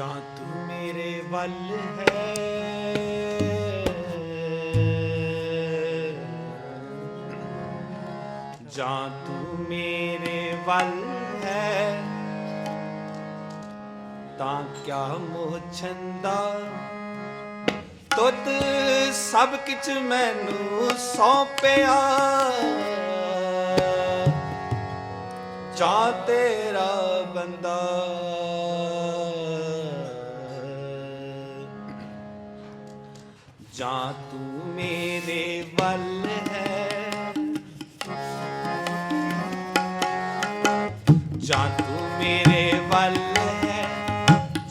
ਜਾਂ ਤੂੰ ਮੇਰੇ ਵੱਲ ਹੈ ਜਾਂ ਤੂੰ ਮੇਰੇ ਵੱਲ ਹੈ ਤਾਂ ਕਿਆ ਮੋਹ ਛੰਦਾ ਤੁਤ ਸਭ ਕਿਛ ਮੈਨੂੰ ਸੌਂਪਿਆ ਜਾਂ ਤੇਰਾ ਬੰਦਾ ਜਾਂ ਤੂੰ ਮੇਰੇ ਵੱਲ ਹੈ ਜਾਂ ਤੂੰ ਮੇਰੇ ਵੱਲ ਹੈ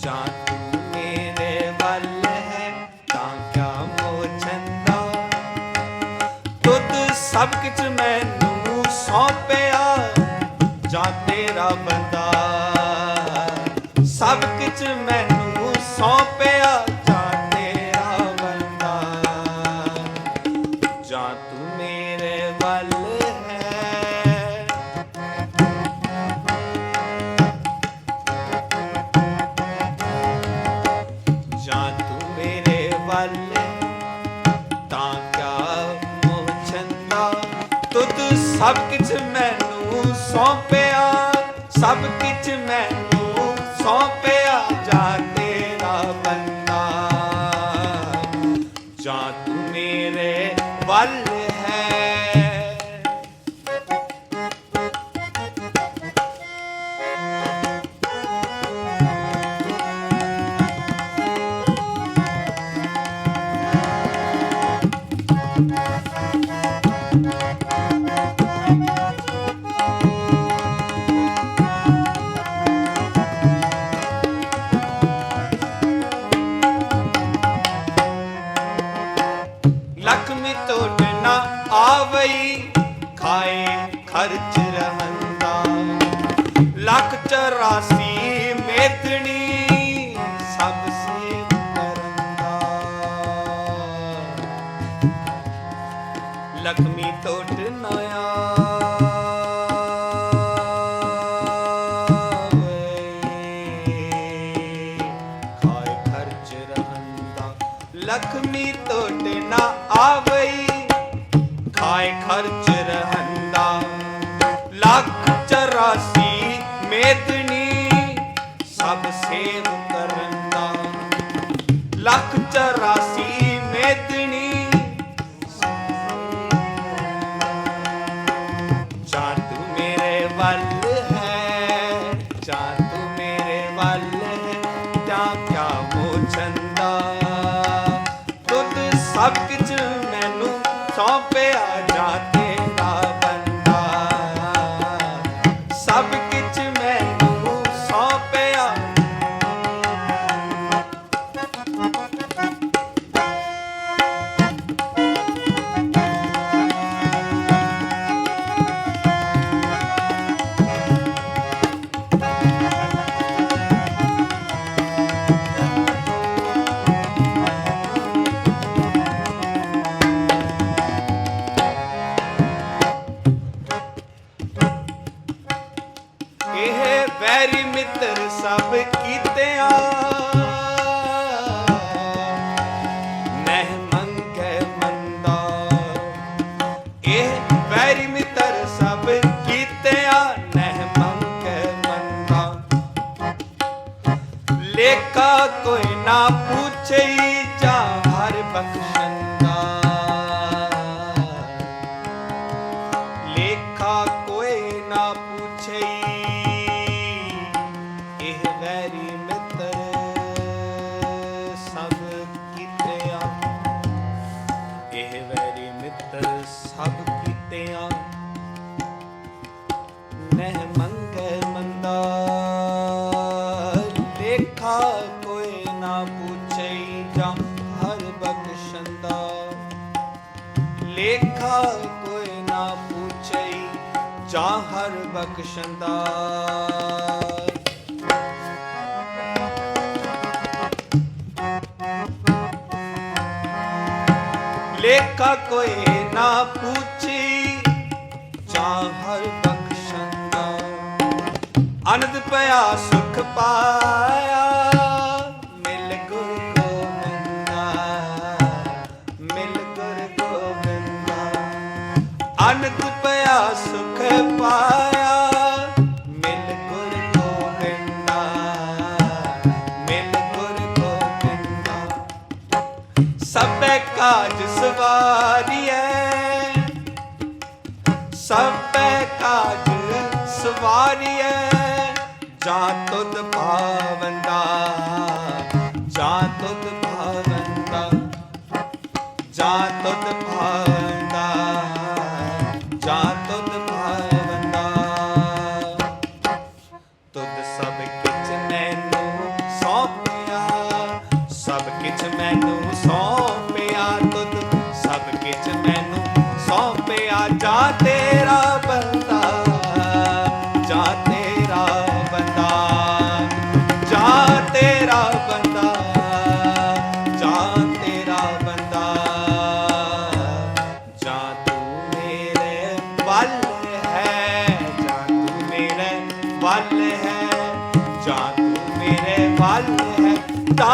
ਜਾਂ ਤੂੰ ਮੇਰੇ ਵੱਲ ਹੈ ਤਾਂ ਕਿਆ ਮੋਹ ਛੰਦਾ ਤੁਧ ਸਭ ਕੁਝ ਮੈਨੂੰ ਸੌਂਪਿਆ ਜਾਂ ਤੇਰਾ ਬੰਦਾ ਸਭ ਕੁਝ ਮੈਂ ਜਾਂ ਤੂੰ ਮੇਰੇ ਵੱਲ ਹੈ ਜਾਂ ਤੂੰ ਮੇਰੇ ਵੱਲ ਤਾਂ ਕਿਆ ਮੋਹ ਤੁਧ ਸਭ ਕੁਝ ਮੈਨੂੰ ਸੌਂਪਿਆ ਸਭ ਕੁਝ ਮੈਨੂੰ ਸੌਂਪਿਆ ਜਾ ਤੇਰਾ ਬੰਦਾ ਜਾਂ ਤੂੰ ਮੇਰੇ ਵੱਲ ਹੈ। ਆਵਈ ਖਾਏ ਖਰਚ ਰਹੰਦਾ। ਲੱਖ 84 ਮੇਦਣੀ ਸਭ ਸੇ ਕਰੰਦਾ। ਲਖਮੀ ਟੋਟ ਨਾ ਖਾਏ ਖਰਚ ਰਹੰਦਾ। ਲਖਮੀ ਟੋਟ ਨਾ ਆਵਈ। ਖਾਏ ਖਰਚ ਰਹੰਦਾ। ਲੱਖ 84 ਮੇਦਨੀ ਸਭ ਸੇਵ ਕਰੰਦਾ। ਲੱਖ 84 ਮੇਦਨੀ ਜਾਂ ਮੇਰੇ ਵੱਲ ਹੈ ਜਾਂ ਤੂੰ ਮੇਰੇ ਵੱਲ ਹੈ, ਤਾਂ ਕਿਆ ਮੋਹ ਛੰਦਾ ਤੁਧ ਸਭ ਕੁਝ ਸੌਂਪਿਆ ਜਾ ਮਿੱਤਰ ਸਭ ਕੀਤਿਆਂ। ਨਹਿ ਮੰਗੇ ਮੰਦਾ। ਇਹ ਵੈਰੀ ਮਿੱਤਰ ਸਭ ਕੀਤਿਆਂ। ਨਹਿ ਮੰਗੇ ਮੰਦਾ। ਲੇਖਾ ਕੋਈ ਨਾ ਪੁੱਛਈ, ਜਾ ਹਰ ਬਖਸ਼ੰਦਾ ਨਹਿ ਮੰਗੇ ਮੰਦਾ। ਲੇਖਾ ਕੋਈ ਨਾ ਪੁੱਛਈ ਜਾਂ ਹਰ ਬਖਸ਼ੰਦਾ। ਲੇਖਾ ਕੋਈ ਨਾ ਪੁੱਛਈ ਜਾਂ ਹਰ ਬਖਸ਼ੰਦਾ। ਲੇਖਾ ਕੋਈ ਨਾ ਪੁੱਛੀ ਜਾਂ ਹਰ ਬਖਸ਼ ਅਨੰਦ ਪਿਆ, ਸੁਖ ਪਾਇਆ। ਮਿਲ ਗੁਰ ਗੋਬਿੰਦਾ, ਮਿਲ ਗੁਰ ਗੋਬਿੰਦਾ। ਅਨੰਦ ਪਿਆ, ਸੁਖ ਪਾਇਆ। ਮਿਲ ਗੁਰ ਗੋਬਿੰਦਾ, ਮਿਲ ਗੁਰ ਗੋਬਿੰਦਾ। ਸਭੇ ਕਾਜ ਸਵਾਰੀਐ, ਸਭੇ ਕਾਜ ਸਵਾਰੀਐ। ਜਾ ਤੁਧ ਭਾਵੰਦਾ ਜਾਂ ਤੁਧ ਭਾਵੰਦਾ ਜਾਂ ਤੁਧ ਭਾਵੰਦਾ ਜਾ ਤੁਧ ਭਾਵੰਦਾ ਤੁਧ ਸਭ ਕਿਛ ਮੈਨੂੰ ਸੌਂਪਿਆ, ਸਭ ਕਿਛ ਮੈਨੂੰ ਸੌਂਪਿਆ ਤੁਧ, ਸਭ ਕਿਛ ਮੈਨੂੰ